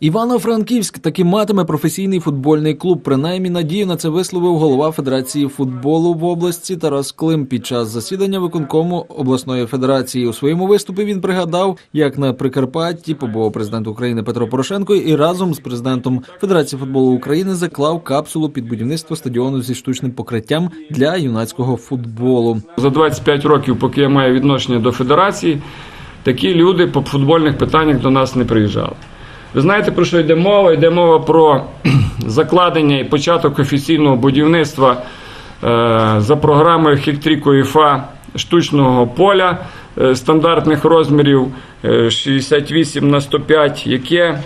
Івано-Франківськ таки матиме професійний футбольний клуб. Принаймні надію на це висловив голова Федерації футболу в області Тарас Клим під час засідання виконкому обласної федерації. У своєму виступі він пригадав, як на Прикарпатті побував президент України Петро Порошенко і разом з президентом Федерації футболу України заклав капсулу під будівництво стадіону зі штучним покриттям для юнацького футболу. За 25 років, поки я маю відношення до федерації, такі люди по футбольних питаннях до нас не приїжджали. Ви знаєте, про що йде мова? Йде мова про закладення і початок офіційного будівництва е, за програмою Хектріко ІФА штучного поля е, стандартних розмірів е, 68 на 105, яке,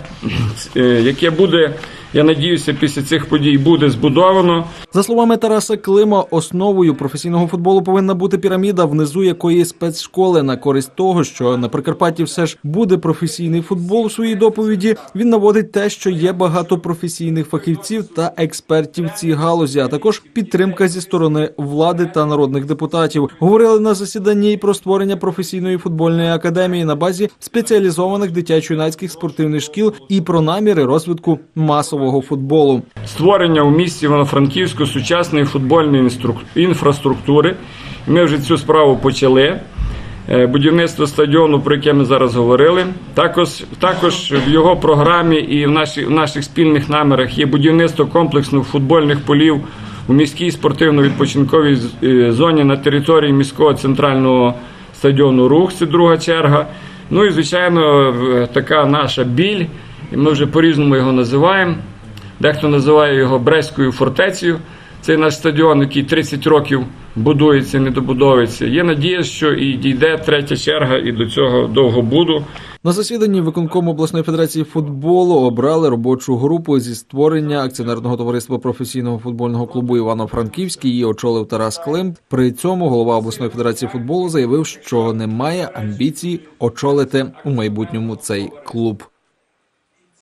е, яке буде, я надіюся, після цих подій буде збудовано. За словами Тараса Клима, основою професійного футболу повинна бути піраміда, внизу якої спецшколи на користь того, що на Прикарпатті все ж буде професійний футбол. У своїй доповіді він наводить те, що є багато професійних фахівців та експертів в цій галузі, а також підтримка зі сторони влади та народних депутатів. Говорили на засіданні і про створення професійної футбольної академії на базі спеціалізованих дитячо-юнацьких спортивних шкіл і про наміри розвитку масового футболу. створення у місті Івано-Франківську сучасної футбольної інфраструктури. Ми вже цю справу почали. Е, Будівництво стадіону, про яке ми зараз говорили. Також, також в його програмі і в, наші, в наших спільних намірах є будівництво комплексних футбольних полів у міській спортивно-відпочинковій е, зоні на території міського центрального стадіону Рух. Це друга черга. Ну і звичайно, така наша біль, і ми вже по-різному його називаємо. Дехто називає його Брестською фортецею. Цей наш стадіон, який 30 років будується, не добудовується. Є надія, що і дійде третя черга і до цього довгобуду. На засіданні виконкому обласної федерації футболу обрали робочу групу зі створення акціонерного товариства професійного футбольного клубу Івано-Франківський. Її очолив Тарас Клим. При цьому голова обласної федерації футболу заявив, що немає амбіцій очолити у майбутньому цей клуб.